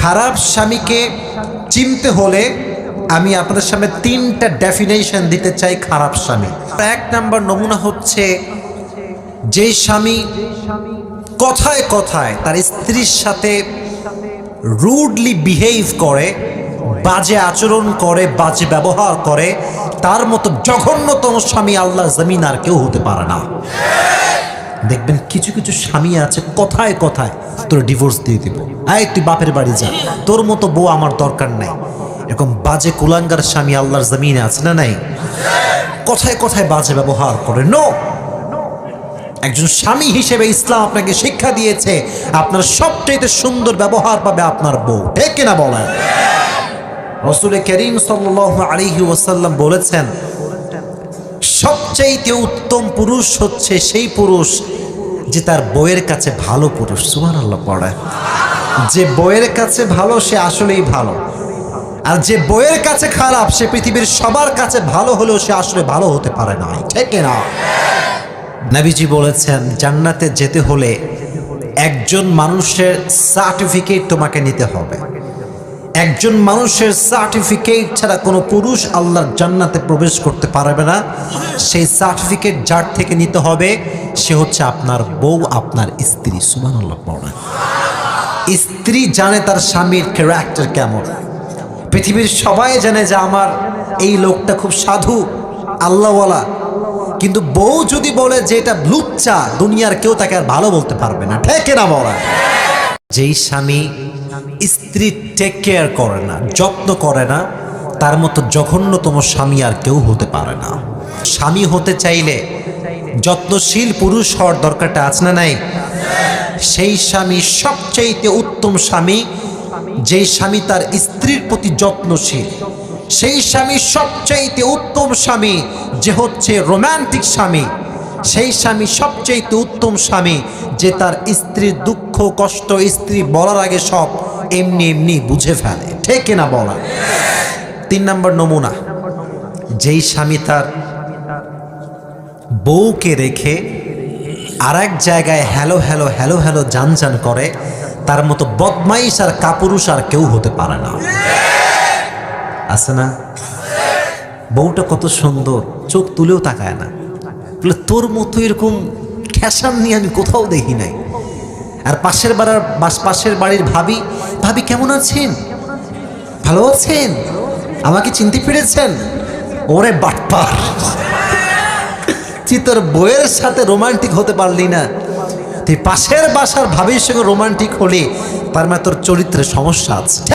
খারাপ স্বামীকে চিনতে হলে আমি আপনাদের সামনে তিনটা ডেফিনেশন দিতে চাই খারাপ স্বামী। এক নাম্বার নমুনা হচ্ছে যে স্বামী কথায় কথায় তার স্ত্রীর সাথে রুডলি বিহেভ করে, বাজে আচরণ করে, বাজে ব্যবহার করে, তার মতো জঘন্যতম স্বামী আল্লাহ জমিন আর কেউ হতে পারে না। দেখবেন কিছু কিছু স্বামী আছে, কথায় কথায় তোর ডিভোর্স দিয়ে দিব। আয় তুই বাপের বাড়ি যা। তোর মতো বউ আমার দরকার নাই। এরকম বাজে কুলাঙ্গার স্বামী আল্লাহর জমিনে আছে না নাই? কথায় কথায় বাজে ব্যবহার করে। নো একজন স্বামী হিসেবে ইসলাম আপনাকে শিক্ষা দিয়েছে, আপনার সবচাইতে সুন্দর ব্যবহার পাবে আপনার বউ। ঠিক কিনা বলেন? রসুল করিম সাল্লাহ আলিহি ওয়াসাল্লাম বলেছেন সবচাইতে উত্তম পুরুষ হচ্ছে সেই পুরুষ যে তার বইয়ের কাছে ভালো পুরুষ সুমান আল্লাহ পড়ে। যে বইয়ের কাছে ভালো, সে আসলেই ভালো। আর যে বইয়ের কাছে খারাপ, সে পৃথিবীর সবার কাছে ভালো হলেও সে আসলে ভালো হতে পারে না, ঠিক না? নাবিজি বলেছেন, জান্নাতে যেতে হলে একজন মানুষের সার্টিফিকেট তোমাকে নিতে হবে। একজন মানুষের সার্টিফিকেট ছাড়া কোনো পুরুষ আল্লাহর জান্নাতে প্রবেশ করতে পারবে না। সেই সার্টিফিকেট যার থেকে নিতে হবে, সে হচ্ছে আপনার বউ, আপনার স্ত্রী। সুমান আল্লাহ স্ত্রী জানে তার স্বামীর ক্যারেক্টার কেমন। পৃথিবীর সবাই জানে যে আমার এই লোকটা খুব সাধু, আল্লাহওয়ালা। কিন্তু বউ যদি বলে যে এটা লুচ্চা, দুনিয়ার কেউ তাকে আর ভালো বলতে পারবে না। ঠিক না বলা যেই স্বামী স্ত্রী টেক কেয়ার করে না, যত্ন করে না, তার মতো জঘন্যতম স্বামী আর কেউ হতে পারে না। স্বামী হতে চাইলে যত্নশীল পুরুষ হওয়ার দরকারটা আছে না নাই? সেই স্বামী সবচাইতে উত্তম স্বামী, যেই স্বামী তার স্ত্রীর প্রতি যত্নশীল, সেই স্বামী সবচাইতে উত্তম স্বামী, যে হচ্ছে রোম্যান্টিক স্বামী, সেই স্বামী সবচাইতে উত্তম স্বামী যে তার স্ত্রীর দুঃখ, কষ্ট, স্ত্রী বলার আগে সব এমনি এমনি বুঝে ফেলে। ঠিক না বলা? তিন নম্বর নমুনা। যেই স্বামী তার বউকে রেখে আর এক জায়গায় হ্যালো হ্যালো হ্যালো হ্যালো, যান জান করে, তার মতো বদমাইশ আর কাপুরুষ আর কেউ হতে পারে না। আছে না? বউটা কত সুন্দর, চোখ তুলেও তাকায় না। তোর মতো এরকম ঠেসান নিয়ে আমি কোথাও দেখি নাই। আর পাশের বাড়ার পাশের বাড়ির ভাবি ভাবি কেমন আছেন? ভালো আছেন? আমাকে চিনতে পেরেছেন? ওরে বাটপার। তুই তোর বইয়ের সাথে রোমান্টিক হতে পারলি না। তুই পাশের বাসার ভাবির সঙ্গে রোমান্টিক হলে, তার মানে তোর চরিত্রে সমস্যা আছে।